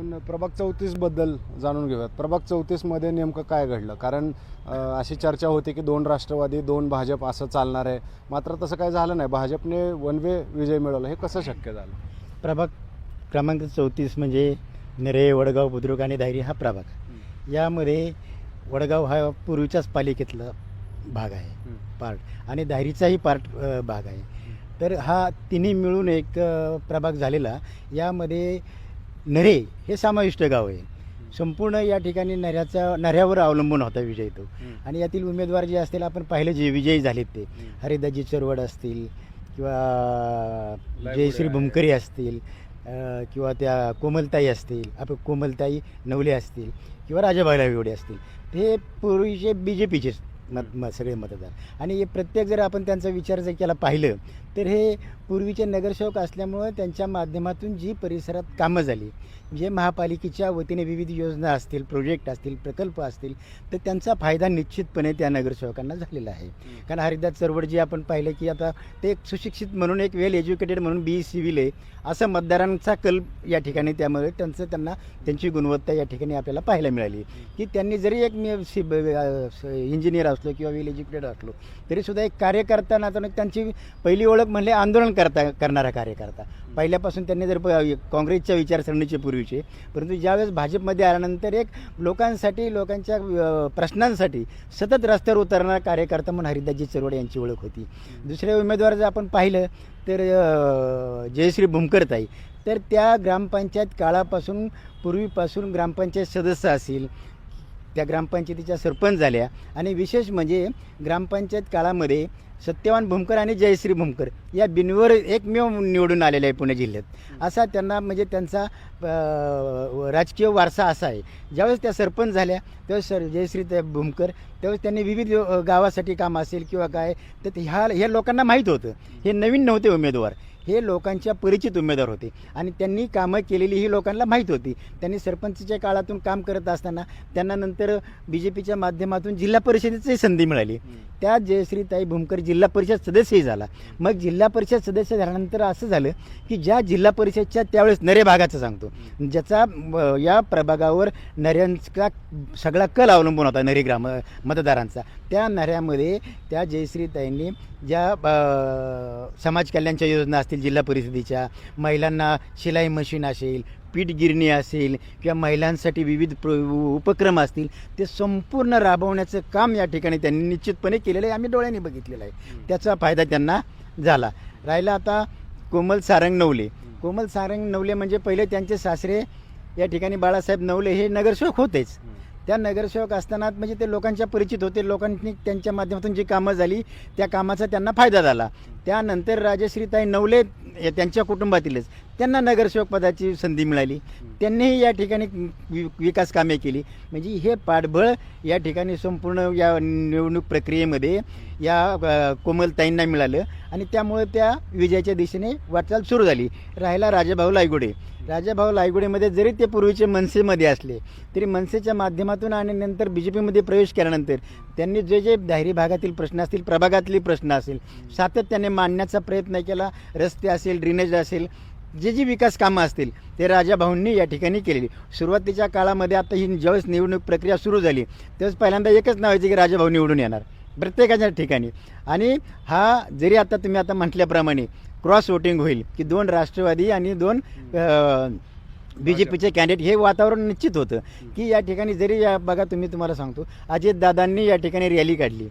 आपण प्रभाग चौतीसबद्दल जाणून घेऊयात. प्रभाग चौतीसमध्ये नेमकं काय घडलं? कारण अशी चर्चा होती की दोन राष्ट्रवादी दोन भाजप असं चालणार आहे. मात्र तसं काय झालं नाही. भाजपने वन वे विजय मिळवला. हे कसं शक्य झालं? प्रभाग क्रमांक चौतीस म्हणजे नेरे वडगाव बुद्रुक आणि धायरी हा प्रभाग. यामध्ये वडगाव हा पूर्वीच्याच पालिकेतला भाग आहे. पार्ट. आणि धायरीचाही पार्ट भाग आहे. तर हा तिन्ही मिळून एक प्रभाग झालेला. यामध्ये नरे हे समाविष्ट गाव आहे. संपूर्ण या ठिकाणी नऱ्याचा नऱ्यावर अवलंबून होता विजय तो. आणि यातील उमेदवार जे असतील आपण पाहिलं जे विजयी झालेत ते. हरिदाजी चरवड असतील किंवा जयश्री. भुमकरी असतील किंवा त्या कोमलताई असतील आपण कोमलताई नवले असतील किंवा राजाबाईला एवढे असतील. हे पूर्वीचे बी जे पीचे मत मत सगळे मतदार. आणि हे प्रत्येक जर आपण त्यांचा विचार जर केला पाहिलं तर हे पूर्वीचे नगरसेवक असल्यामुळं त्यांच्या माध्यमातून जी परिसरात कामं झाली जे महापालिकेच्या वतीने विविध योजना असतील प्रोजेक्ट असतील प्रकल्प असतील तर त्यांचा फायदा निश्चितपणे त्या नगरसेवकांना झालेला आहे. कारण हरिदास चरवड जी आपण पाहिलं की आता ते एक सुशिक्षित म्हणून एक वेल एज्युकेटेड म्हणून बी सिव्हिल आहे असं मतदारांचा कल या ठिकाणी त्यामुळे त्यांचं त्यांना त्यांची गुणवत्ता या ठिकाणी आपल्याला पाहायला मिळाली. की त्यांनी जरी एक मी इंजिनियर असलो किंवा विल एज्युकेटेड असलो तरीसुद्धा एक कार्यकर्ता नातं त्यांची पहिली ओळख म्हणजे आंदोलन करता करणारा कार्यकर्ता. पहिल्यापासून त्यांनी जर प- काँग्रेसच्या विचारसरणीचे पूर्वीचे परंतु ज्यावेळेस भाजपमध्ये आल्यानंतर एक लोकांसाठी लोकांच्या प्रश्नांसाठी सतत रस्त्यावर उतरणारा कार्यकर्ता म्हणून हरिदासजी चरवडे यांची ओळख होती. दुसरे उमेदवार जर आपण पाहिलं तर जयश्री भुमकरताई. तर त्या ग्रामपंचायत काळापासून पूर्वीपासून ग्रामपंचायत सदस्य असेल त्या ग्रामपंचायतीच्या सरपंच झाल्या. आणि विशेष म्हणजे ग्रामपंचायत काळामध्ये सत्यवान भूमकर आणि जयश्री भूमकर या बिनवर एकमेव निवडून आलेले आहे पुणे जिल्ह्यात. असा त्यांना म्हणजे त्यांचा राजकीय वारसा असा आहे. ज्यावेळेस त्या सरपंच झाल्या त्यावेळेस सर जयश्री त्या भूमकर त्यावेळेस त्यांनी विविध गावासाठी काम असेल किंवा काय तर ह्या ह्या लोकांना माहीत होतं. हे नवीन नव्हते उमेदवार. हे लोकांच्या परिचित उमेदवार होते. आणि त्यांनी कामं केलेली ही लोकांना माहीत होती. त्यांनी सरपंचच्या काळातून काम करत असताना त्यांना नंतर बी जे पीच्या माध्यमातून जिल्हा परिषदेची संधी मिळाली. त्या जयश्रीताई भूमकर जिल्हा परिषद सदस्यही झाला. मग जिल्हा परिषद सदस्य झाल्यानंतर असं झालं की ज्या जिल्हा परिषदच्या त्यावेळेस नरे भागाचं सांगतो. ज्याचा या प्रभागावर नऱ्यांचा सगळा कल अवलंबून होता नरे ग्राम मतदारांचा. त्या नऱ्यामध्ये त्या जयश्रीताईंनी ज्या समाज कल्याणच्या योजना असतील जिल्हा परिषदेच्या महिलांना शिलाई मशीन असेल पीठ गिरणी असेल किंवा महिलांसाठी विविध प्र उपक्रम असतील ते संपूर्ण राबवण्याचं काम या ठिकाणी त्यांनी निश्चितपणे केलेलं आहे. आम्ही डोळ्यांनी बघितलेलं आहे. त्याचा फायदा त्यांना झाला. राहिला आता कोमल सारंग नवले कोमल सारंग नवले म्हणजे पहिले त्यांचे सासरे या ठिकाणी बाळासाहेब नवले हे नगरसेवक होतेच. त्या नगरसेवक असताना म्हणजे ते लोकांच्या परिचित होते. लोकांनी त्यांच्या माध्यमातून जी कामं झाली त्या कामाचा त्यांना फायदा झाला. त्यानंतर राजश्रीताई नवले या त्यांच्या कुटुंबातीलच. त्यांना नगरसेवक पदाची संधी मिळाली. त्यांनीही या ठिकाणी वि- विकास कामे केली. म्हणजे हे पाठबळ या ठिकाणी संपूर्ण या निवडणूक प्रक्रियेमध्ये या कोमलताईंना मिळालं आणि त्यामुळे त्या विजयाच्या दिशेने वाटचाल सुरू झाली. राहिला राजाभाऊ लायगुडे. राजाभाऊ लायगुडेमध्ये जरी ते पूर्वीचे मनसेमध्ये असले तरी मनसेच्या माध्यमातून आणि नंतर बी जे पीमध्ये प्रवेश केल्यानंतर त्यांनी जे जे दायरी भागातील प्रश्न असतील प्रभागातले प्रश्न असेल सातत्याने मांडण्याचा प्रयत्न केला. रस्ते असेल ड्रेनेज असेल जे जी विकास कामं असतील ते राजाभाऊंनी या ठिकाणी केलेली. सुरुवातीच्या काळामध्ये आता ही ज्यावेळेस निवडणूक प्रक्रिया सुरू झाली त्यावेळेस पहिल्यांदा एकच नाव यायचं की राजाभाऊ निवडून येणार प्रत्येकाच्या ठिकाणी. आणि हा जरी आता तुम्ही आता म्हटल्याप्रमाणे क्रॉस वोटिंग होईल की दोन राष्ट्रवादी आणि दोन बी जे पीचे कॅन्डिडेट हे वातावरण निश्चित होतं. की या ठिकाणी जरी या बघा तुम्ही तुम्हाला सांगतो अजितदादांनी या ठिकाणी रॅली काढली.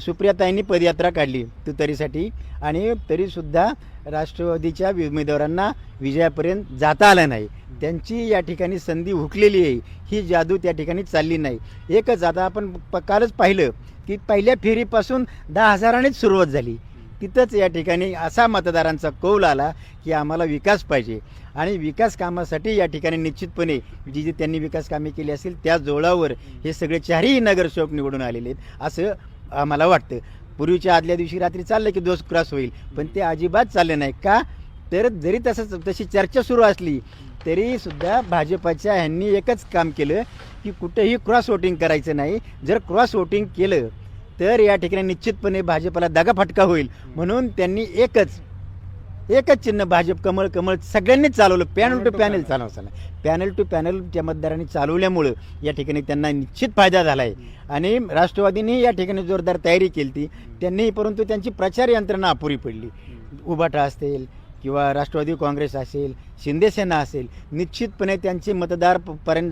सुप्रियाताईंनी पदयात्रा काढली तुतारीसाठी आणि तरीसुद्धा राष्ट्रवादीच्या उमेदवारांना विजयापर्यंत जाता आलं नाही. त्यांची या ठिकाणी संधी हुकलेली आहे. ही जादू त्या ठिकाणी चालली नाही. एकच आता आपण कालच पाहिलं की पहिल्या फेरीपासून दहा हजारानेच सुरुवात झाली. तिथंच या ठिकाणी असा मतदारांचा कौल आला की आम्हाला विकास पाहिजे. आणि विकास कामासाठी या ठिकाणी निश्चितपणे जी जी त्यांनी विकास कामे केली असतील त्या जोळावर हे सगळे चारही नगरसेवक निवडून आलेले आहेत असं आम्हाला वाटतं. पूर्वीच्या आदल्या दिवशी रात्री चाललं की दोष क्रॉस होईल पण ते अजिबात चाललं नाही. का? तर जरी तसंच तशी चर्चा सुरू असली तरीसुद्धा भाजपाच्या ह्यांनी एकच काम केलं की कुठेही क्रॉस वोटिंग करायचं नाही. जर क्रॉस वोटिंग केलं तर या ठिकाणी निश्चितपणे भाजपला दगाफटका होईल. म्हणून त्यांनी एकच एकच चिन्ह भाजप कमळ कमळ सगळ्यांनीच चालवलं. Panel to panel. चालवलं पॅनल टू पॅनल त्या मतदारांनी चालवल्यामुळं या ठिकाणी त्यांना निश्चित फायदा झाला आहे आणि राष्ट्रवादीने या ठिकाणी जोरदार तयारी केली ती त्यांनी परंतु त्यांची प्रचार यंत्रणा अपुरी पडली. उबाटा असतील किंवा राष्ट्रवादी काँग्रेस असेल शिंदेसेना असेल निश्चितपणे त्यांचे मतदार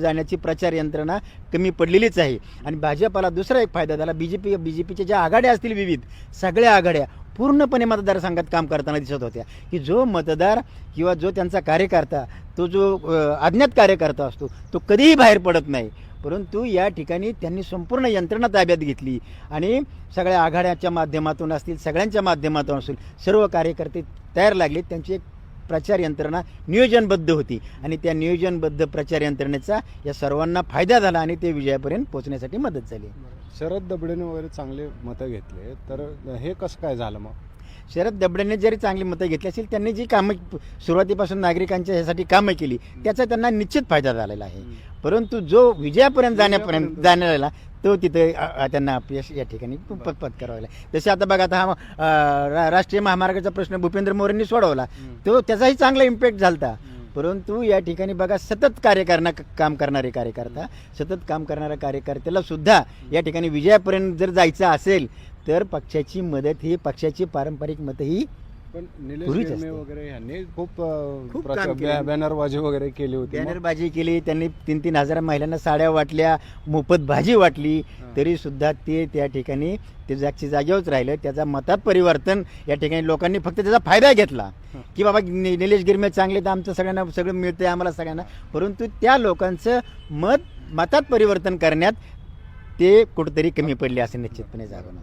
जाण्याची प्रचार यंत्रणा कमी पडलेलीच आहे. आणि भाजपाला दुसरा एक फायदा झाला B J P B J पीच्या ज्या आघाड्या असतील विविध सगळ्या आघाड्या पूर्णपणे मतदारसंघात काम करताना दिसत होत्या. की जो मतदार किंवा जो त्यांचा कार्यकर्ता तो जो अज्ञात कार्यकर्ता असतो तो कधीही बाहेर पडत नाही. परंतु या ठिकाणी त्यांनी संपूर्ण यंत्रणा ताब्यात घेतली आणि सगळ्या आघाड्याच्या माध्यमातून असतील सगळ्यांच्या माध्यमातून असतील सर्व कार्यकर्ते तयार लागले. त्यांची एक प्रचार यंत्रणा नियोजनबद्ध होती आणि त्या नियोजनबद्ध प्रचार यंत्रणेचा या सर्वांना फायदा झाला आणि ते विजयापर्यंत पोहोचण्यासाठी मदत झाली. शरद दबडेने वगैरे चांगले मतं घेतले तर हे कसं काय झालं मग? शरद दबडेने जरी चांगली मतं घेतली असेल त्यांनी जी कामं सुरुवातीपासून नागरिकांच्या ह्यासाठी कामं केली त्याचा त्यांना निश्चित फायदा झालेला आहे. परंतु जो विजयापर्यंत जाण्यापर्यंत. जाण्याला तो तिथे त्यांना अपयश या ठिकाणी प- पत्करावं लागलं. जसे आता बघा आता हा राष्ट्रीय महामार्गाचा प्रश्न भूपेंद्र मोरेंनी सोडवला. तो त्याचाही चांगला इम्पॅक्ट झालता. परंतु या ठिकाणी बघा सतत कार्य करणा काम करणारे कार्यकर्ता सतत काम करणाऱ्या कार्यकर्त्याला सुद्धा या ठिकाणी विजयापर्यंत जर जायचं असेल तर पक्षाची मदत ही पक्षाची पारंपरिक मतं ही पण निलेश पूर्वीच. वगैरे यांनी खूप अं, खूप प्रचार- काम केलं. बॅ- बॅनरबाजी वगैरे केली होती मग- बॅनरबाजी केली त्यांनी तीन तीन हजार महिलांना साड्या वाटल्या मोफत भाजी वाटली हा. तरी सुद्धा ते त्या ठिकाणी ते जागची जागेवरच राहिलं त्याचा मतात परिवर्तन या ठिकाणी लोकांनी फक्त त्याचा फायदा घेतला हा. की बाबा नि- निलेश गिरमे चांगले तर आमचं सगळ्यांना सगळं मिळतंय आम्हाला सगळ्यांना परंतु त्या लोकांचं मत मतात परिवर्तन करण्यात ते कुठंतरी कमी पडले असे निश्चितपणे जाणवलं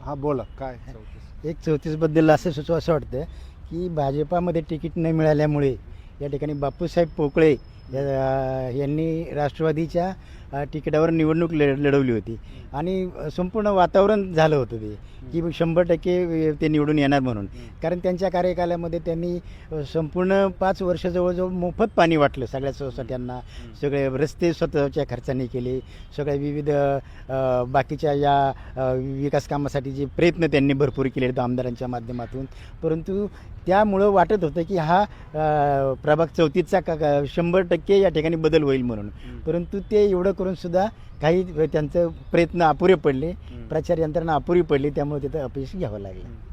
हा बोला काय? एक चौतीसबद्दल असं सुचव असं वाटतं की भाजपामध्ये तिकीट न मिळाल्यामुळे या ठिकाणी बापूसाहेब पोकळे यांनी राष्ट्रवादीच्या तिकिटावर निवडणूक लढ लढवली होती. आणि संपूर्ण वातावरण झालं होतं ते की शंभर टक्के ते निवडून येणार म्हणून. कारण त्यांच्या कार्यकालामध्ये त्यांनी संपूर्ण पाच वर्ष जवळजवळ मोफत पाणी वाटलं सगळ्या सोसायट्यांना सगळे रस्ते स्वतःच्या खर्चाने केले सगळ्या विविध बाकीच्या या विकास कामासाठी जे प्रयत्न त्यांनी भरपूर केले आहेत आमदारांच्या माध्यमातून. परंतु त्यामुळं वाटत होतं की हा प्रभाग चौतीसचा का शंभर टक्के टक्के या ठिकाणी बदल होईल म्हणून. परंतु ते एवढं करून सुद्धा काही त्यांचं प्रयत्न अपुरे पडले. प्रचार यंत्रणा अपुरी पडली त्यामुळे तिथं अपयश घ्यावं लागलं.